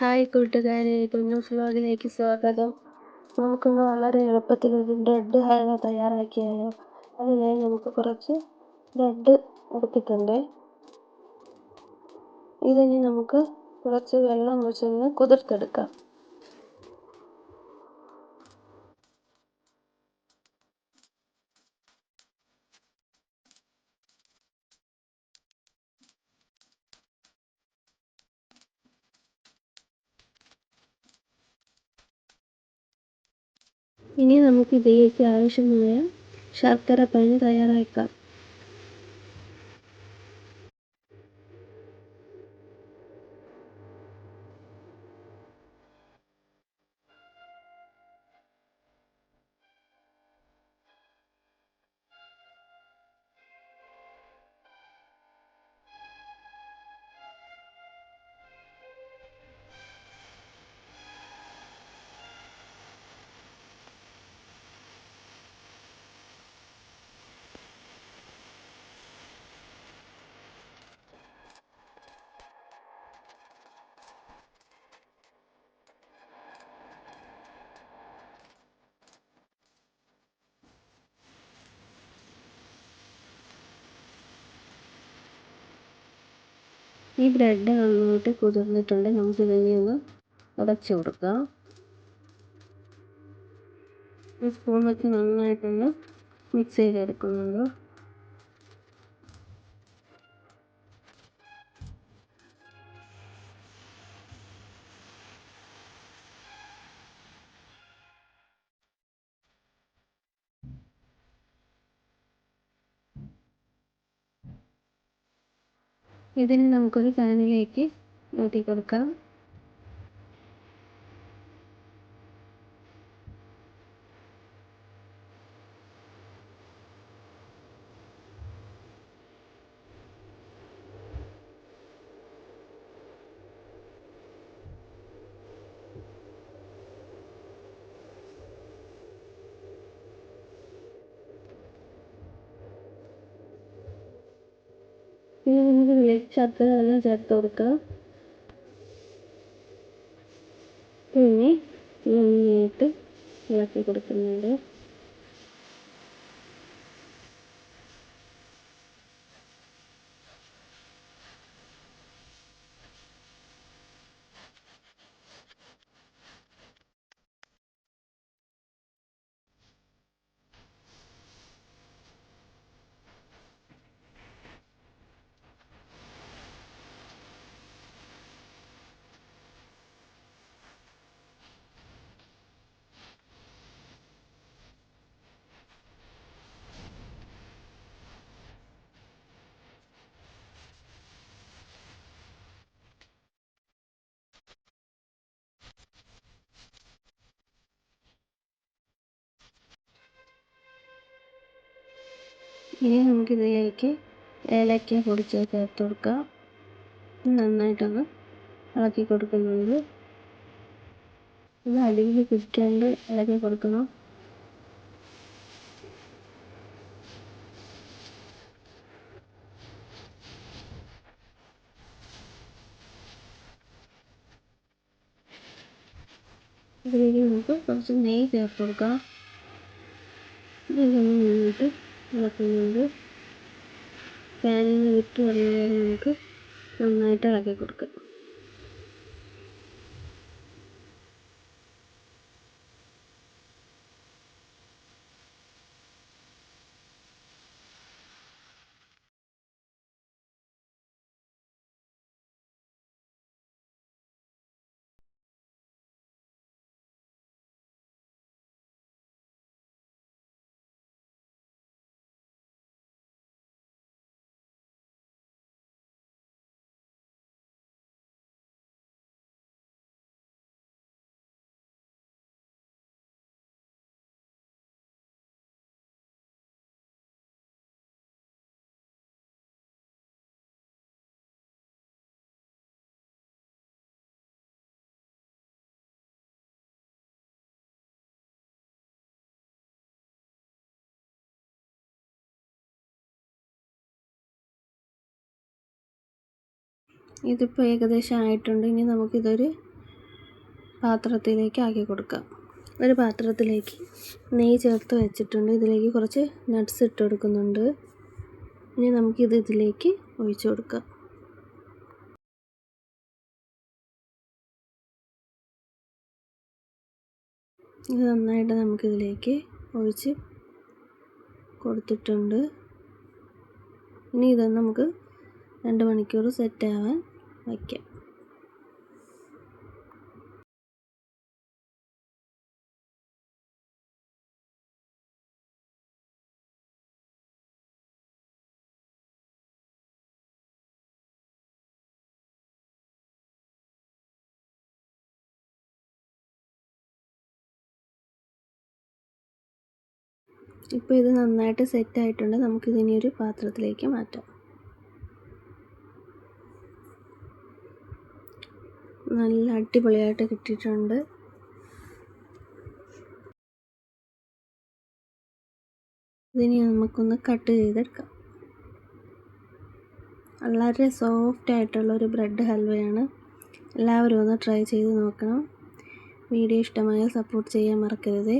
Hi കൂട്ടുകാരെ കുഞ്ഞൂസ് വ്ളോഗിലേക്ക് സ്വാഗതം. നമുക്കിന്ന് വളരെ എളുപ്പത്തിൽ ഒരു ബ്രെഡ് ഹൽവ തയ്യാറാക്കിയാലോ? അതിനായി നമുക്ക് കുറച്ച് ബ്രെഡ് എടുത്തിട്ടുണ്ട്. ഇതിനി നമുക്ക് കുറച്ച് വെള്ളം ഒഴിച്ചൊന്ന് കുതിർത്തെടുക്കാം. ഇനി നമുക്ക് ഇതിലേക്ക് ആവശ്യമായ ശർക്കര പാനി തയ്യാറാക്കാം. ഈ ബ്രെഡ് നന്നായിട്ട് കുതിർന്നിട്ടുണ്ട്. നമുക്ക് ഇതിനെ ഒന്ന് ഉടച്ചു കൊടുക്കാം. ഈ സ്പൂൺ വെച്ച് നന്നായിട്ടൊന്ന് മിക്സ് ചെയ്തെടുക്കുന്നുണ്ട്. ഇതിന് നമുക്കൊരു പാനിലേക്ക് ഊറ്റി കൊടുക്കാം ഇനി നമുക്ക് ഇതിലേക്ക് ശർക്കര ചേർത്ത് കൊടുക്കുക പിന്നെ നന്നായിട്ട് ഇളക്കി കൊടുക്കുന്നുണ്ട്. ഇനി നമുക്കിതിലേക്ക് ഏലക്ക പൊടിച്ച് ചേർത്ത് കൊടുക്കാം. നന്നായിട്ടൊന്ന് ഇളക്കി കൊടുക്കുന്നുണ്ട്. ഇത് അടിയിൽ പിടിക്കാണ്ട് ഇളക്കി കൊടുക്കണം. ഇതിലേക്ക് നമുക്ക് കുറച്ച് നെയ്യ് ചേർത്ത് കൊടുക്കാം. ഇതൊന്ന് നന്നായിട്ട് ഇളക്കുന്നുണ്ട് ഫാനിൽ വിട്ട് വരുന്നവരെ നമുക്ക് നന്നായിട്ട് ഇളക്കി കൊടുക്കാം. ഇതിപ്പോൾ ഏകദേശം ആയിട്ടുണ്ട്. ഇനി നമുക്കിതൊരു പാത്രത്തിലേക്ക് ആക്കി കൊടുക്കാം. ഒരു പാത്രത്തിലേക്ക് നെയ്യ് ചേർത്ത് വെച്ചിട്ടുണ്ട്. ഇതിലേക്ക് കുറച്ച് നട്ട്സ് ഇട്ട് കൊടുക്കുന്നുണ്ട്. ഇനി നമുക്കിത് ഇതിലേക്ക് ഒഴിച്ചു കൊടുക്കാം. ഇത് നന്നായിട്ട് നമുക്കിതിലേക്ക് ഒഴിച്ച് കൊടുത്തിട്ടുണ്ട്. ഇനി ഇത് നമുക്ക് രണ്ട് മണിക്കൂർ സെറ്റ് ആവാൻ വയ്ക്കാം. ഇപ്പോൾ ഇത് നന്നായിട്ട് സെറ്റ് ആയിട്ടുണ്ട്. നമുക്കിതിനി ഒരു പാത്രത്തിലേക്ക് മാറ്റാം. നല്ല അടിപൊളിയായിട്ട് കിട്ടിയിട്ടുണ്ട്. ഇതിനി നമുക്കൊന്ന് കട്ട് ചെയ്തെടുക്കാം. വളരെ സോഫ്റ്റ് ആയിട്ടുള്ള ഒരു ബ്രെഡ് ഹൽവയാണ്. എല്ലാവരും ഒന്ന് ട്രൈ ചെയ്ത് നോക്കണം. വീഡിയോ ഇഷ്ടമായാൽ സപ്പോർട്ട് ചെയ്യാൻ മറക്കരുതേ.